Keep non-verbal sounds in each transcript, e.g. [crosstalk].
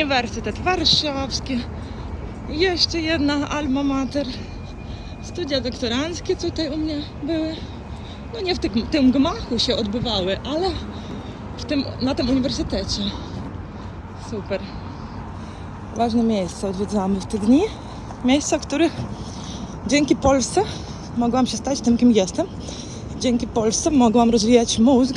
Uniwersytet Warszawski, jeszcze jedna alma mater, studia doktoranckie tutaj u mnie były. No nie w tym, tym gmachu się odbywały, ale w tym, na tym uniwersytecie. Super. Ważne miejsca odwiedzamy w te dni. Miejsca, których dzięki Polsce mogłam się stać tym, kim jestem. Dzięki Polsce mogłam rozwijać mózg,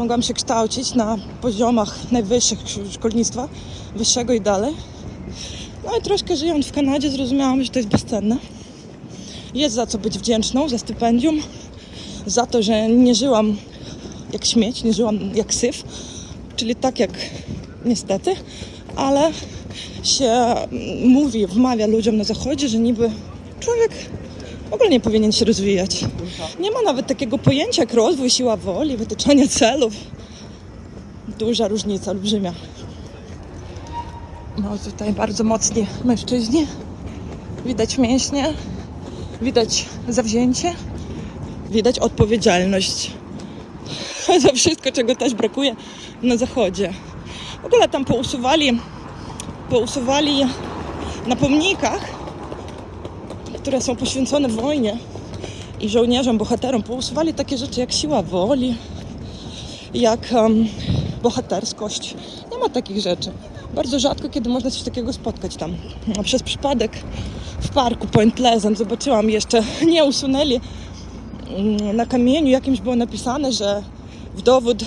mogłam się kształcić na poziomach najwyższych szkolnictwa, wyższego i dalej. No i troszkę żyjąc w Kanadzie zrozumiałam, że to jest bezcenne. Jest za co być wdzięczną, za stypendium, za to, że nie żyłam jak śmieć, nie żyłam jak syf, czyli tak jak niestety, ale się mówi, wmawia ludziom na zachodzie, że niby człowiek w ogóle nie powinien się rozwijać. Nie ma nawet takiego pojęcia jak rozwój, siła woli, wytyczanie celów. Duża różnica, olbrzymia. No tutaj bardzo mocni mężczyźni. Widać mięśnie, widać zawzięcie, widać odpowiedzialność. [laughs] Za wszystko, czego też brakuje na zachodzie. W ogóle tam pousuwali, pousuwali na pomnikach, które są poświęcone wojnie i żołnierzom, bohaterom, pousuwali takie rzeczy jak siła woli, jak em, bohaterskość. Nie ma takich rzeczy. Bardzo rzadko, kiedy można coś takiego spotkać tam. No, przez przypadek w parku Point Pleasant zobaczyłam jeszcze, [laughs] nie usunęli mm, na kamieniu jakimś było napisane, że w dowód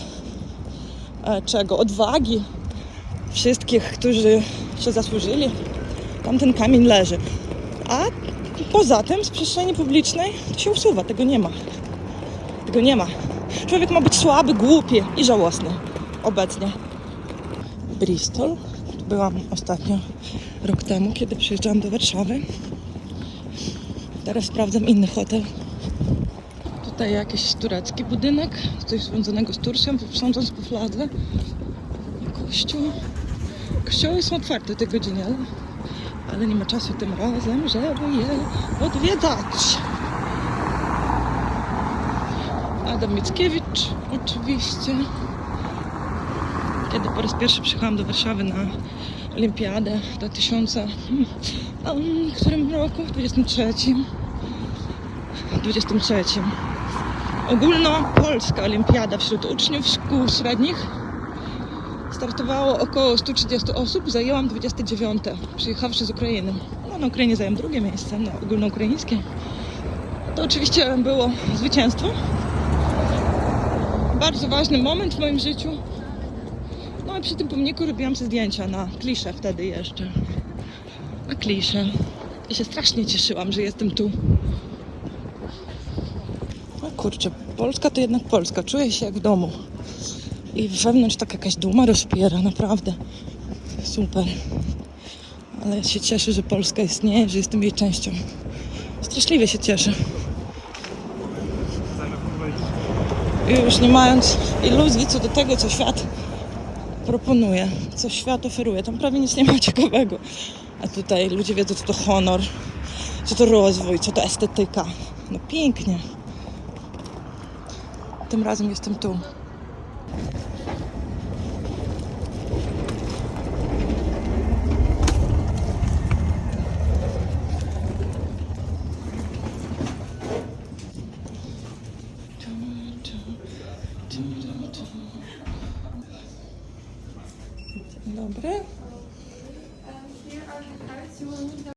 e, czego? Odwagi wszystkich, którzy się zasłużyli, tam ten kamień leży. A poza tym z przestrzeni publicznej to się usuwa, tego nie ma. Tego nie ma. Człowiek ma być słaby, głupi i żałosny. Obecnie. Bristol. Byłam ostatnio rok temu, kiedy przyjeżdżałam do Warszawy. Teraz sprawdzam inny hotel. Tutaj jakiś turecki budynek, coś związanego z Turcją, sądząc po fladze. Kościół. Kościoły są otwarte o tej godzinie, ale, ale nie ma czasu tym razem, żeby je odwiedzać. Adam Mickiewicz oczywiście. Kiedy po raz pierwszy przyjechałam do Warszawy na Olimpiadę w 2000, hmm, a, mm, którym roku? W 23. 23. Ogólnopolska Olimpiada wśród uczniów szkół średnich startowało około 130 osób, zajęłam 29, przyjechawszy z Ukrainy. No, na Ukrainie zajęłam drugie miejsce, na ogólnoukraińskie. To oczywiście było zwycięstwo. Bardzo ważny moment w moim życiu. No i przy tym pomniku robiłam sobie zdjęcia na klisze wtedy jeszcze. Na klisze. I się strasznie cieszyłam, że jestem tu. No kurczę, Polska to jednak Polska. Czuję się jak w domu. I wewnątrz tak jakaś duma rozpiera, naprawdę. Super. Ale się cieszę, że Polska istnieje, że jestem jej częścią. Straszliwie się cieszę. Już nie mając iluzji co do tego, co świat proponuje, co świat oferuje. Tam prawie nic nie ma ciekawego. A tutaj ludzie wiedzą, co to honor, co to rozwój, co to estetyka. No pięknie. Tym razem jestem tu. Dobre.